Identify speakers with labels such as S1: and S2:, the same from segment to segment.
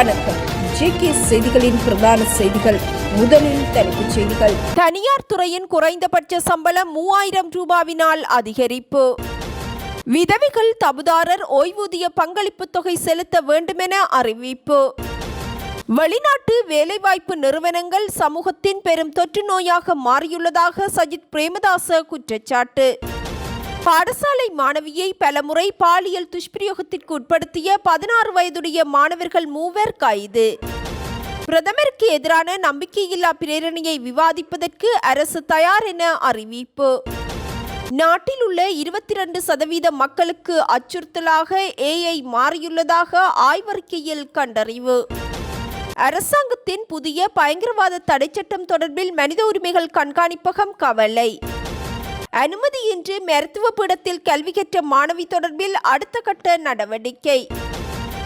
S1: வணக்கம். ஜேகே செய்திகளின் பிரதான செய்திகள். முதலில் தலைப்புச் செய்திகள். தனியார் துறையின் குறைந்தபட்ச சம்பளம் மூவாயிரம் ரூபாவினால் அதிகரிப்பு. விதவிகள் தபுதாரர் ஓய்வூதிய பங்களிப்பு தொகை செலுத்த வேண்டுமென அறிவிப்பு. வெளிநாட்டு வேலைவாய்ப்பு நிறுவனங்கள் சமூகத்தின் பெரும் தொற்று நோயாக மாறியுள்ளதாக சஜித் பிரேமதாச குற்றச்சாட்டு. பாடசாலை மாணவியை பலமுறை பாலியல் துஷ்பிரயோகத்திற்கு உட்படுத்திய பதினாறு வயதுடைய மாணவர்கள் மூவர் கைது. பிரதமருக்கு எதிரான நம்பிக்கையில்லா பிரேரணையை விவாதிப்பதற்கு அரசு தயார் என அறிவிப்பு. நாட்டில் உள்ள இருபத்தி ரெண்டு சதவீத மக்களுக்கு அச்சுறுத்தலாக ஏஐ மாறியுள்ளதாக ஆய்வறிக்கையில் கண்டறிவு. அரசாங்கத்தின் புதிய பயங்கரவாத தடைச்சட்டம் தொடர்பில் மனித உரிமைகள் கண்காணிப்பகம் கவலை. அனுமதியின்றி மருத்துவ பீடத்தில் கல்வி கற்ற மாணவி தொடர்பில் அடுத்த கட்ட நடவடிக்கை.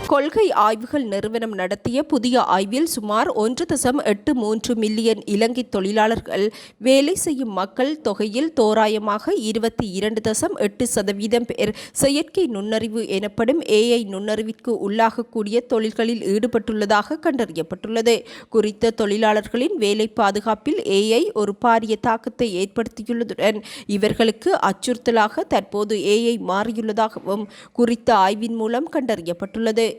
S1: கொள்கை ஆய்வுகள் நிறுவனம் நடத்திய புதிய ஆய்வில் சுமார் ஒன்று தசம் எட்டு மூன்று மில்லியன் இலங்கை தொழிலாளர்கள் வேலை செய்யும் மக்கள் தொகையில் தோராயமாக இருபத்தி இரண்டு தசம் எட்டு சதவீதம் பேர். செயற்கை நுண்ணறிவு எனப்படும் ஏஐ நுண்ணறிவிற்கு உள்ளாகக்கூடிய தொழில்களில் ஈடுபட்டுள்ளதாக கண்டறியப்பட்டுள்ளது. குறித்த தொழிலாளர்களின் வேலை பாதுகாப்பில் ஏஐ ஒரு பாரிய தாக்கத்தை ஏற்படுத்தியுள்ளதுடன் இவர்களுக்கு அச்சுறுத்தலாக தற்போது ஏஐ மாறியுள்ளதாகவும் குறித்த ஆய்வின் மூலம் கண்டறியப்பட்டுள்ளது.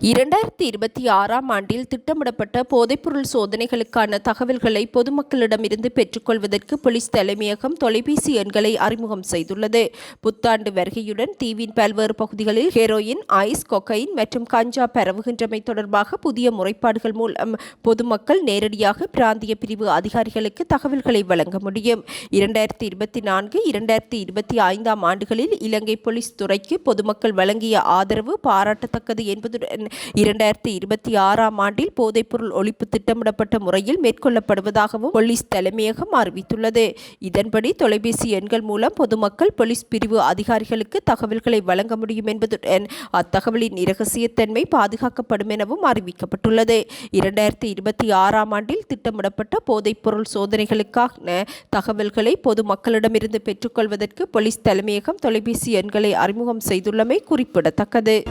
S1: இரண்டாயிரத்தி இருபத்தி ஆறாம் ஆண்டில் திட்டமிடப்பட்ட போதைப்பொருள் சோதனைகளுக்கான தகவல்களை பொதுமக்களிடமிருந்து பெற்றுக்கொள்வதற்கு போலீஸ் தலைமையகம் தொலைபேசி எண்களை அறிமுகம் செய்துள்ளது. புத்தாண்டு வருகையுடன் தீவின் பல்வேறு பகுதிகளில் ஹெரோயின் ஐஸ் கொக்கைன் மற்றும் கஞ்சா பரவுகின்றமை தொடர்பாக புதிய முறைப்பாடுகள் மூலம் பொதுமக்கள் நேரடியாக பிராந்திய பிரிவு அதிகாரிகளுக்கு தகவல்களை வழங்க முடியும். இரண்டாயிரத்தி இருபத்தி நான்கு இரண்டாயிரத்தி இருபத்தி ஐந்தாம் ஆண்டுகளில் இலங்கை போலீஸ் துறைக்கு பொதுமக்கள் வழங்கிய ஆதரவு பாராட்டத்தக்கது என்பதுடன் இரண்டாயிரத்தி இருபத்தி ஆறாம் ஆண்டில் போதைப்பொருள் ஒழிப்பு திட்டமிடப்பட்ட முறையில் மேற்கொள்ளப்படுவதாகவும் போலீஸ் தலைமையகம் அறிவித்துள்ளது. இதன்படி தொலைபேசி எண்கள் மூலம் பொதுமக்கள் போலீஸ் பிரிவு அதிகாரிகளுக்கு தகவல்களை வழங்க முடியும் என்பதுடன் அத்தகவலின் இரகசியத்தன்மை பாதுகாக்கப்படும் எனவும் அறிவிக்கப்பட்டுள்ளது. இரண்டாயிரத்தி இருபத்தி ஆறாம் ஆண்டில் திட்டமிடப்பட்ட போதைப்பொருள் சோதனைகளுக்கான தகவல்களை பொதுமக்களிடமிருந்து பெற்றுக்கொள்வதற்கு போலீஸ் தலைமையகம் தொலைபேசி எண்களை அறிமுகம் செய்துள்ளமை குறிப்பிடத்தக்கது.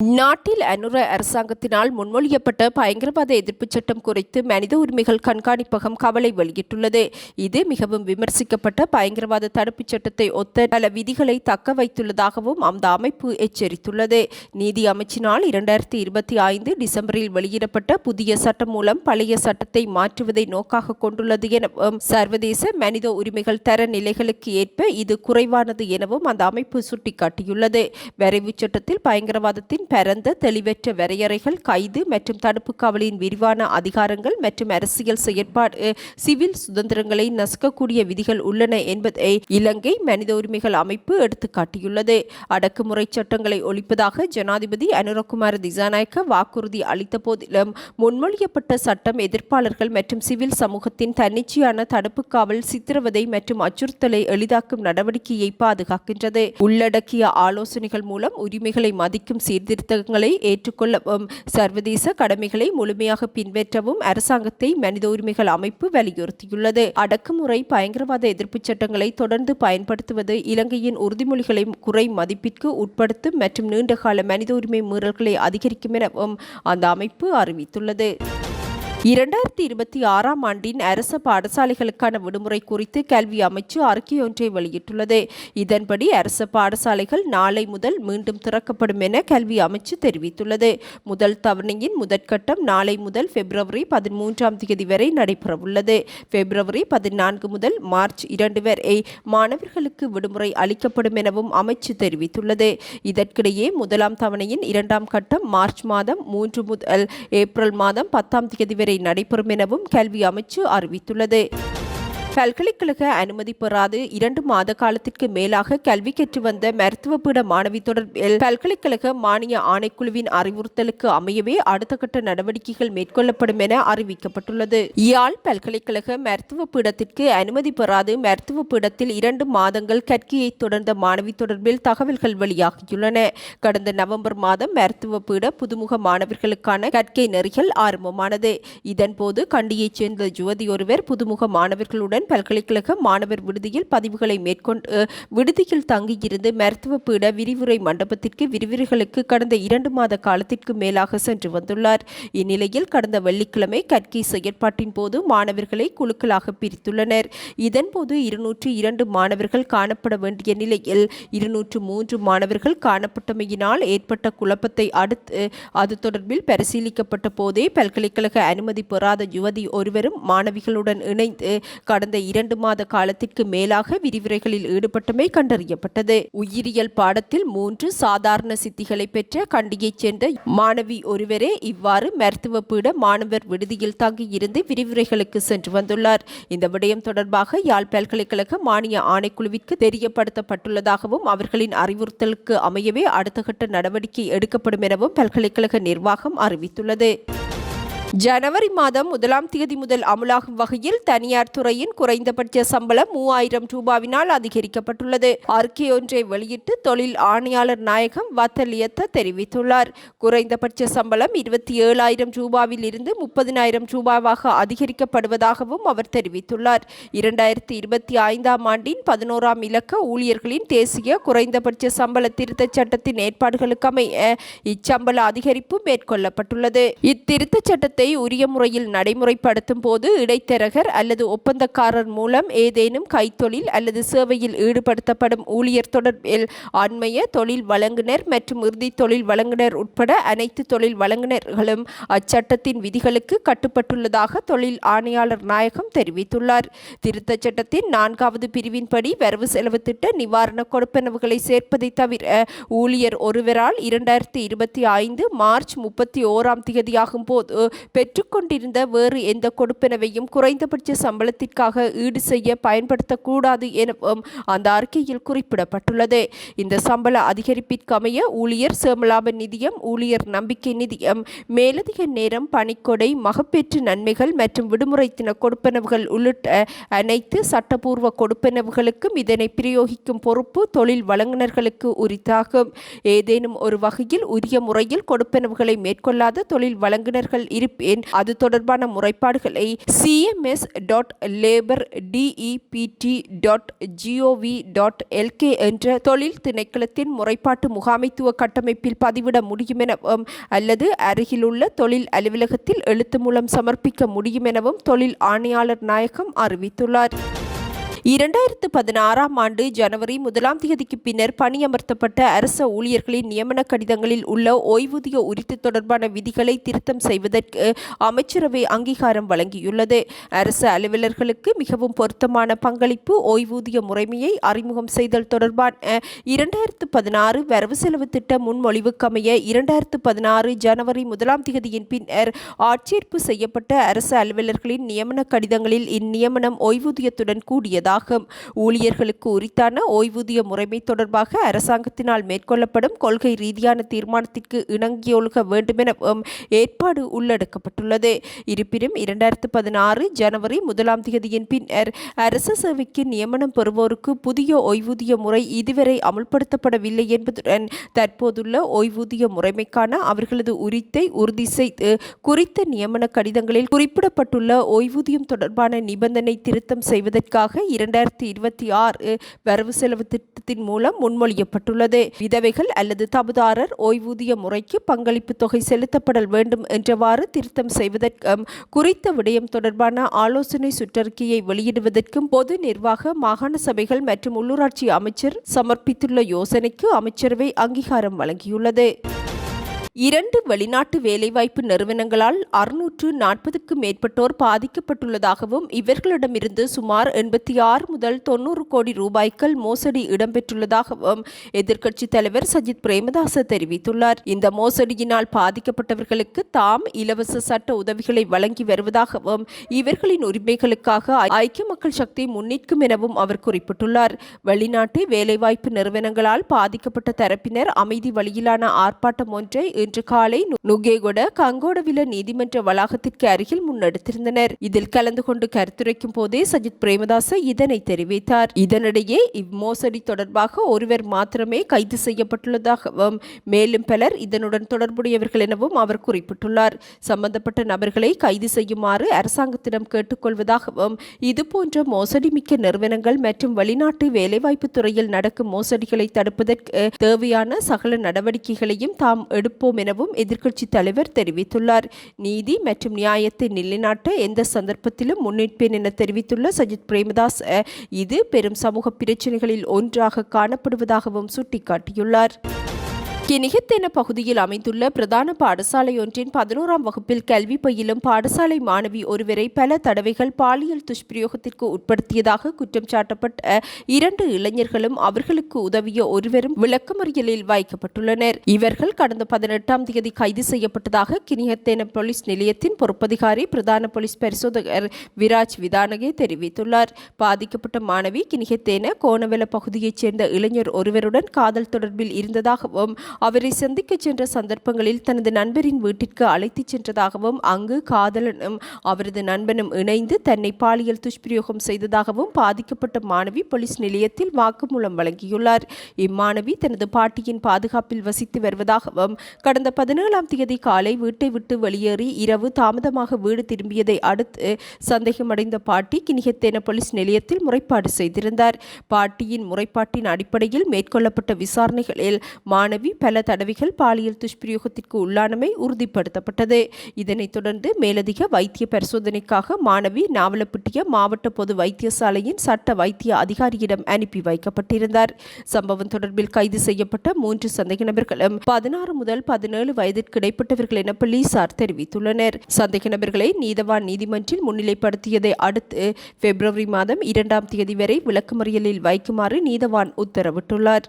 S1: நாட்டில் அனுர அரசாங்கத்தினால் முன்மொழியப்பட்ட பயங்கரவாத எதிர்ப்புச் சட்டம் குறித்து மனித உரிமைகள் கண்காணிப்பகம் கவலை வெளியிட்டுள்ளது. இது மிகவும் விமர்சிக்கப்பட்ட பயங்கரவாத தடுப்புச் சட்டத்தை ஒத்த பல விதிகளை தக்க வைத்துள்ளதாகவும் அந்த அமைப்பு எச்சரித்துள்ளது. நீதி அமைச்சினால் இரண்டாயிரத்தி இருபத்தி ஐந்து டிசம்பரில் வெளியிடப்பட்ட புதிய சட்டம் மூலம் பழைய சட்டத்தை மாற்றுவதை நோக்காக கொண்டுள்ளது எனவும் சர்வதேச மனித உரிமைகள் தர நிலைகளுக்கு ஏற்ப இது குறைவானது எனவும் அந்த அமைப்பு சுட்டிக்காட்டியுள்ளது. வரைவு சட்டத்தில் பயங்கரவாதத்தின் பரந்த தெளிவற்ற வரையறைகள் கைது மற்றும் தடுப்பு காவலின் விரிவான அதிகாரங்கள் மற்றும் அரசியல் செயற்பாடு சிவில் சுதந்திரங்களை நசுக்கக்கூடிய விதிகள் உள்ளன என்பதை இலங்கை மனித உரிமைகள் அமைப்பு எடுத்துக்காட்டியுள்ளது. அடக்குமுறை சட்டங்களை ஒழிப்பதாக ஜனாதிபதி அனுரகுமார திசாநாயக்க வாக்குறுதி அளித்த போதிலும் முன்மொழியப்பட்ட சட்டம் எதிர்ப்பாளர்கள் மற்றும் சிவில் சமூகத்தின் தன்னிச்சையான தடுப்பு காவல் சித்திரவதை மற்றும் அச்சுறுத்தலை எளிதாக்கும் நடவடிக்கையை பாதுகாக்கின்றது. உள்ளடக்கிய ஆலோசனைகள் மூலம் உரிமைகளை மதிக்கும் சீர்திருத்த சீர்திருத்தங்களை ஏற்றுக்கொள்ளவும் சர்வதேச கடமைகளை முழுமையாக பின்பற்றவும் அரசாங்கத்தை மனித உரிமைகள் அமைப்பு வலியுறுத்தியுள்ளது. அடக்குமுறை பயங்கரவாத எதிர்ப்பு சட்டங்களை தொடர்ந்து பயன்படுத்துவது இலங்கையின் உறுதிமொழிகளை குறை மதிப்பிற்கு உட்படுத்தும் மற்றும் நீண்டகால மனித உரிமை மீறல்களை அதிகரிக்கும் எனவும் அந்த அமைப்பு அறிவித்துள்ளது. இரண்டாயிரத்தி இருபத்தி ஆறாம் ஆண்டின் அரச பாடசாலைகளுக்கான விடுமுறை குறித்து கல்வி அமைச்சு அறிக்கையொன்றை வெளியிட்டுள்ளது. இதன்படி அரச பாடசாலைகள் நாளை முதல் மீண்டும் திறக்கப்படும் என கல்வி அமைச்சு தெரிவித்துள்ளது. முதல் தவணையின் முதற்கட்டம் நாளை முதல் பிப்ரவரி பதிமூன்றாம் தேதி வரை நடைபெறவுள்ளது. பிப்ரவரி பதினான்கு முதல் மார்ச் இரண்டு வரை மாணவர்களுக்கு விடுமுறை அளிக்கப்படும் எனவும் அமைச்சு தெரிவித்துள்ளது. இதற்கிடையே முதலாம் தவணையின் இரண்டாம் கட்டம் மார்ச் மாதம் மூன்று முதல் ஏப்ரல் மாதம் பத்தாம் தேதி வரை நடைபெறும் எனவும் கல்வி அமைச்சு அறிவித்துள்ளது. பல்கலைக்கழக அனுமதி பெறாது. இரண்டு மாத காலத்திற்கு மேலாக கல்வி கற்று வந்த மருத்துவ பீட மாணவி தொடர்பில் பல்கலைக்கழக மானிய ஆணைக்குழுவின் அறிவுறுத்தலுக்கு அமையவே அடுத்த கட்ட நடவடிக்கைகள் மேற்கொள்ளப்படும் என அறிவிக்கப்பட்டுள்ளது. யாழ் பல்கலைக்கழக மருத்துவ பீடத்திற்கு அனுமதி பெறாது. மருத்துவ பீடத்தில் இரண்டு மாதங்கள் கற்கையை தொடர்ந்த மாணவி தொடர்பில் தகவல்கள் வெளியாகியுள்ளன. கடந்த நவம்பர் மாதம் மருத்துவ பீட புதுமுக மாணவர்களுக்கான கற்கை நெறிகள் ஆரம்பமானது. இதன்போது கண்டியைச் சேர்ந்த ஜுவதி ஒருவர் புதுமுக மாணவர்களுடன் பல்கலைக்கழக மாணவர் விடுதியில் பதிவுகளை மேற்கொண்டு விடுதியில் தங்கியிருந்து மருத்துவ பீட விரிவுரை மண்டபத்திற்கு விரிவுரைகளுக்கு கடந்த இரண்டு மாத காலத்திற்கு மேலாக சென்று வந்துள்ளார். இந்நிலையில் கடந்த வெள்ளிக்கிழமை கற்கி செயற்பாட்டின் போது மாணவர்களை குழுக்களாக பிரித்துள்ளனர். இதன்போது இருநூற்று இரண்டு மாணவர்கள் காணப்பட வேண்டிய நிலையில் இருநூற்று மூன்று மாணவர்கள் காணப்பட்டமையினால் ஏற்பட்ட குழப்பத்தை அடுத்து அது தொடர்பில் பரிசீலிக்கப்பட்ட போதே பல்கலைக்கழக அனுமதி பெறாத யுவதி ஒருவரும் மாணவிகளுடன் இணைந்து கடந்த இரண்டு மாத காலத்திற்கு மேலாக விரிவுரைகளில் ஈடுபட்டமை கண்டறியப்பட்டது. உயிரியல் பாடத்தில் மூன்று சாதாரண சித்திகளை பெற்ற கண்டியைச் சேர்ந்த மாணவி ஒருவரே இவ்வாறு மருத்துவ பீட மாணவர் விடுதியில் தங்கியிருந்து விரிவுரைகளுக்கு சென்று வந்துள்ளார். இந்த விடயம் தொடர்பாக யாழ் பல்கலைக்கழக மானிய ஆணைக்குழுவிற்கு தெரியப்படுத்தப்பட்டுள்ளதாகவும் அவர்களின் அறிவுறுத்தலுக்கு அமையவே அடுத்த கட்ட நடவடிக்கை எடுக்கப்படும் எனவும் பல்கலைக்கழக நிர்வாகம் அறிவித்துள்ளது. ஜனவரி மாதம் முதலாம் தேதி முதல் அமலாகும் வகையில் தனியார் துறையின் குறைந்தபட்ச சம்பளம் மூவாயிரம் ரூபாவினால் அதிகரிக்கப்பட்டுள்ளது. அறிக்கை ஒன்றை வெளியிட்டு தொழில் ஆணையாளர் நாயகம் வத்தலியத்த தெரிவித்துள்ளார். குறைந்தபட்ச சம்பளம் இருபத்தி ஏழாயிரம் ரூபாவில் இருந்து முப்பதினாயிரம் ரூபாவாக அதிகரிக்கப்படுவதாகவும் அவர் தெரிவித்துள்ளார். இரண்டாயிரத்தி இருபத்தி ஐந்தாம் ஆண்டின் பதினோராம் இலக்க ஊழியர்களின் தேசிய குறைந்தபட்ச சம்பள திருத்தச் சட்டத்தின் ஏற்பாடுகளுக்கமைய இச்சம்பள அதிகரிப்பு மேற்கொள்ளப்பட்டுள்ளது. இத்திருத்தச் சட்டத்தை உரிய முறையில் நடைமுறைப்படுத்தும் போது இடைத்தரகர் அல்லது ஒப்பந்தக்காரர் மூலம் ஏதேனும் கைத்தொழில் அல்லது சேவையில் ஈடுபடுத்தப்படும் ஊழியர் தொடர்பில் அண்மைய தொழில் வழங்குனர் மற்றும் இறுதி தொழில் வழங்குனர் உட்பட அனைத்து தொழில் வழங்குனர்களும் அச்சட்டத்தின் விதிகளுக்கு கட்டுப்பட்டுள்ளதாக தொழில் ஆணையாளர் நாயகம் தெரிவித்துள்ளார். திருத்த சட்டத்தின் நான்காவது பிரிவின்படி வரவு செலவு திட்ட நிவாரண கொடுப்பனவுகளை சேர்ப்பதை தவிர ஊழியர் ஒருவரால் இரண்டாயிரத்தி இருபத்தி ஐந்து மார்ச் முப்பத்தி ஓராம் தேதியாகும் போது பெற்றுக்கொண்டிருந்த வேறு எந்த கொடுப்பனவையும் குறைந்தபட்ச சம்பளத்திற்காக ஈடு செய்ய பயன்படுத்தக்கூடாது எனவும் அந்த அறிக்கையில் குறிப்பிடப்பட்டுள்ளது. இந்த சம்பள அதிகரிப்பிற்கமைய ஊழியர் சேமலாப நிதியம் ஊழியர் நம்பிக்கை நிதியம் மேலதிக நேரம் பணிக்கொடை மகப்பேற்று நன்மைகள் மற்றும் விடுமுறை தின கொடுப்பனவுகள் உள்ளிட்ட அனைத்து சட்டப்பூர்வ கொடுப்பனவுகளுக்கும் இதனை பிரயோகிக்கும் பொறுப்பு தொழில் வழங்குனர்களுக்கு உரித்தாகும். ஏதேனும் ஒரு வகையில் உரிய முறையில் கொடுப்பனவுகளை மேற்கொள்ளாத தொழில் வழங்குனர்கள் இருப்பின் அது தொடர்பான முறைப்பாடுகளை CMS dot labour DEPT dot GOV dot LK என்ற தொழில் திணைக்களத்தின் முறைப்பாட்டு முகாமைத்துவ கட்டமைப்பில் பதிவிட முடியும் எனவும் அல்லது அருகிலுள்ள தொழில் அலுவலகத்தில் எழுத்து மூலம் சமர்ப்பிக்க முடியும் எனவும் தொழில் ஆணையாளர் நாயகம் அறிவித்துள்ளார். இரண்டாயிரத்து பதினாறாம் ஆண்டு ஜனவரி முதலாம் தேதிக்கு பின்னர் பணியமர்த்தப்பட்ட அரச ஊழியர்களின் நியமன கடிதங்களில் உள்ள ஓய்வூதிய உரித்து தொடர்பான விதிகளை திருத்தம் செய்வதற்கு அமைச்சரவை அங்கீகாரம் வழங்கியுள்ளது. அரசு அலுவலர்களுக்கு மிகவும் பொருத்தமான பங்களிப்பு ஓய்வூதிய முறைமையை அறிமுகம் செய்தல் தொடர்பான இரண்டாயிரத்து பதினாறு வரவு செலவு திட்ட முன்மொழிவுக்கமைய இரண்டாயிரத்து பதினாறு ஜனவரி முதலாம் தேதியின் பின்னர் ஆட்சேர்ப்பு செய்யப்பட்ட அரசு அலுவலர்களின் நியமன கடிதங்களில் இந்நியமனம் ஓய்வூதியத்துடன் கூடியதா? கூடியதாகும் ஊழியர்களுக்கு உரித்தான ஓய்வூதிய முறைமை தொடர்பாக அரசாங்கத்தினால் மேற்கொள்ளப்படும் கொள்கை ரீதியான தீர்மானத்திற்கு இணங்கியொழுக வேண்டுமெனவும் ஏற்பாடு உள்ளடக்கப்பட்டுள்ளது. இருப்பினும் இரண்டாயிரத்து பதினாறு ஜனவரி முதலாம் தேதியின் பின்னர் அரசு சேவைக்கு நியமனம் பெறுவோருக்கு புதிய ஓய்வூதிய முறை இதுவரை அமுல்படுத்தப்படவில்லை என்பதுடன் தற்போதுள்ள ஓய்வூதிய முறைமைக்கான அவர்களது உரித்தை உறுதி செய்து குறித்த நியமன கடிதங்களில் குறிப்பிடப்பட்டுள்ள ஓய்வூதியம் தொடர்பான நிபந்தனை திருத்தம் செய்வதற்காக இரண்டாயிரத்தி இருபத்தி ஆறு வரவு செலவு திட்டத்தின் மூலம் முன்மொழியப்பட்டுள்ளது. விதவைகள் அல்லது தபுதாரர் ஓய்வூதிய முறைக்கு பங்களிப்பு தொகை செலுத்தப்படல் வேண்டும் என்றவாறு திருத்தம் செய்வதற்கும் குறித்த விடயம் தொடர்பான ஆலோசனை சுற்றறிக்கையை வெளியிடுவதற்கும் பொது நிர்வாக மாகாண சபைகள் மற்றும் உள்ளூராட்சி அமைச்சர் சமர்ப்பித்துள்ள யோசனைக்கு அமைச்சரவை அங்கீகாரம் வழங்கியுள்ளது. இரண்டு வெளிநாட்டு வேலைவாய்ப்பு நிறுவனங்களால் அறுநூற்று நாற்பதுக்கு மேற்பட்டோர் பாதிக்கப்பட்டுள்ளதாகவும் இவர்களிடமிருந்து சுமார் எண்பத்தி ஆறு முதல் தொண்ணூறு கோடி ரூபாய்கள் மோசடி இடம்பெற்றுள்ளதாகவும் எதிர்க்கட்சித் தலைவர் சஜித் பிரேமதாச தெரிவித்துள்ளார். இந்த மோசடியினால் பாதிக்கப்பட்டவர்களுக்கு தாம் இலவச சட்ட உதவிகளை வழங்கி வருவதாகவும் இவர்களின் உரிமைகளுக்காக ஐக்கிய மக்கள் சக்தி முன்னிற்கும் எனவும் அவர் குறிப்பிட்டுள்ளார். வெளிநாட்டு வேலைவாய்ப்பு நிறுவனங்களால் பாதிக்கப்பட்ட தரப்பினர் அமைதி வழியிலான ஆர்ப்பாட்டம் ஒன்றை இன்று காலை நுகேகொட கங்கோடவில நீதிமன்ற வளாகத்திற்கு அருகில் முன்னெடுத்திருந்தனர். இதில் கலந்து கொண்டு கருத்துரைக்கும் போதே சஜித் பிரேமதாச இதனை தெரிவித்தார். இதனிடையே இம்மோசடி தொடர்பாக ஒருவர் மாத்திரமே கைது செய்யப்பட்டுள்ளதாகவும் மேலும் பலர் இதனுடன் தொடர்புடையவர்கள் எனவும் அவர் குறிப்பிட்டுள்ளார். சம்பந்தப்பட்ட நபர்களை கைது செய்யுமாறு அரசாங்கத்திடம் கேட்டுக்கொள்வதாகவும் இதுபோன்ற மோசடி மிக்க நிறுவனங்கள் மற்றும் வெளிநாட்டு வேலைவாய்ப்பு துறையில் நடக்கும் மோசடிகளை தடுப்பதற்கு தேவையான சகல நடவடிக்கைகளையும் தாம் எடுப்போம் எனவும் எதிர்க்கட்சித் தலைவர் தெரிவித்துள்ளார். நீதி மற்றும் நியாயத்தை நிலைநாட்ட எந்த சந்தர்ப்பத்திலும் முன்னேற்பேன் என தெரிவித்துள்ள சஜித் பிரேமதாஸ் இது பெரும் சமூக பிரச்சினைகளில் ஒன்றாக காணப்படுவதாகவும் சுட்டிக்காட்டியுள்ளார். கினிகத்தென பகுதியில் அமைந்துள்ள பிரதான பாடசாலை ஒன்றின் பதினோராம் வகுப்பில் கல்வி பயிலும் பாடசாலை மாணவி ஒருவரை பல தடவைகள் பாலியல் துஷ்பிரயோகத்திற்கு உட்படுத்தியதாக குற்றம் சாட்டப்பட்ட இரண்டு இளைஞர்களும் அவர்களுக்கு உதவிய ஒருவரும் விளக்கமறியலில் வைக்கப்பட்டுள்ளனர். இவர்கள் கடந்த பதினெட்டாம் தேதி கைது செய்யப்பட்டதாக கினிகத்தேன போலீஸ் நிலையத்தின் பொறுப்பதிகாரி பிரதான போலீஸ் பரிசோதகர் விராஜ் விதானகே தெரிவித்துள்ளார். பாதிக்கப்பட்ட மாணவி கினிகத்தேன கோணவெல பகுதியைச் சேர்ந்த இளைஞர் ஒருவருடன் காதல் தொடர்பில் இருந்ததாகவும் அவரை சந்திக்க சென்ற சந்தர்ப்பங்களில் தனது நண்பரின் வீட்டிற்கு அழைத்துச் சென்றதாகவும் அங்கு காதலனும் அவரது நண்பனும் இணைந்து தன்னை பாலியல் துஷ்பிரயோகம் செய்ததாகவும் பாதிக்கப்பட்ட மாணவி போலீஸ் நிலையத்தில் வாக்குமூலம் வழங்கியுள்ளார். இம்மாணவி தனது பாட்டியின் பாதுகாப்பில் வசித்து வருவதாகவும் கடந்த பதினேழாம் தேதி காலை வீட்டை விட்டு வெளியேறி இரவு தாமதமாக வீடு திரும்பியதை அடுத்து சந்தேகமடைந்த பாட்டி கிணிகத்தேன போலீஸ் நிலையத்தில் முறைப்பாடு செய்திருந்தார். பாட்டியின் முறைப்பாட்டின் அடிப்படையில் மேற்கொள்ளப்பட்ட விசாரணைகளில் மாணவி பல தடவைகள் பாலியல் துஷ்பிரயோகத்திற்கு உள்ளானமை உறுதிப்படுத்தப்பட்டது. இதனைத் தொடர்ந்து மேலதிக வைத்திய பரிசோதனைக்காக மாணவி நாவலப்பிட்டிய மாவட்ட பொது வைத்தியசாலையின் சட்ட வைத்திய அதிகாரியிடம் அனுப்பி வைக்கப்பட்டிருந்தார். சம்பவம் தொடர்பில் கைது செய்யப்பட்ட மூன்று சந்தேக நபர்களும் பதினாறு முதல் பதினேழு வயதிற்கு இடைப்பட்டவர்கள் என போலீசார் தெரிவித்துள்ளனர். சந்தேக நபர்களை நீதவான் நீதிமன்றில் முன்னிலைப்படுத்தியதை அடுத்து பிப்ரவரி மாதம் இரண்டாம் தேதி வரை விளக்குமறியலில் வைக்குமாறு நீதவான் உத்தரவிட்டுள்ளார்.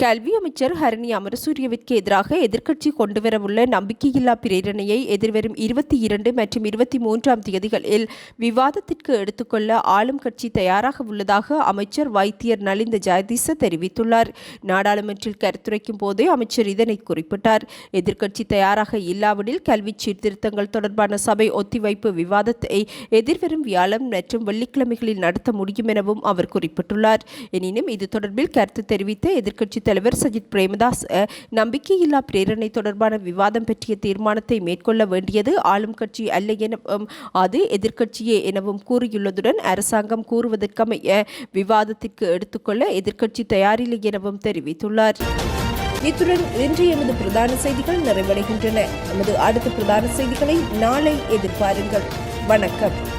S1: கல்வி அமைச்சர் ஹரணி அமரசூரியவிற்கு எதிராக எதிர்க்கட்சி கொண்டுவரவுள்ள நம்பிக்கையில்லா பிரேரணையை எதிர்வரும் இருபத்தி இரண்டு மற்றும் இருபத்தி மூன்றாம் தேதிகளில் விவாதத்திற்கு எடுத்துக்கொள்ள ஆளும் கட்சி தயாராக உள்ளதாக அமைச்சர் வைத்தியர் நலிந்த ஜெயதீச தெரிவித்துள்ளார். நாடாளுமன்றில் கருத்துரைக்கும் போதே அமைச்சர் இதனை குறிப்பிட்டார். எதிர்க்கட்சி தயாராக இல்லாவிடில் கல்வி சீர்திருத்தங்கள் தொடர்பான சபை ஒத்திவைப்பு விவாதத்தை எதிர்வரும் வியாழம் மற்றும் வெள்ளிக்கிழமைகளில் நடத்த முடியும் எனவும் அவர் குறிப்பிட்டுள்ளார். எனினும் இது தொடர்பில் கருத்து தெரிவித்த எதிர்க்கட்சி தலைவர் சஜித் பிரேமதாஸ் நம்பிக்கையில்லா பிரேரணை தொடர்பான விவாதம் பற்றிய தீர்மானத்தை மேற்கொள்ள வேண்டியது ஆளும் கட்சி அல்ல எனவும் அது எதிர்க்கட்சியே எனவும் கூறியுள்ளதுடன் அரசாங்கம் கூறுவதற்கமைய விவாதத்திற்கு எடுத்துக்கொள்ள எதிர்க்கட்சி தயாரில்லை எனவும் தெரிவித்துள்ளார். இத்துடன் இன்று எமது பிரதான செய்திகள் நிறைவடைகின்றன. நமது அடுத்த பிரதான செய்திகளை நாளை எதிர்பாருங்கள். வணக்கம்.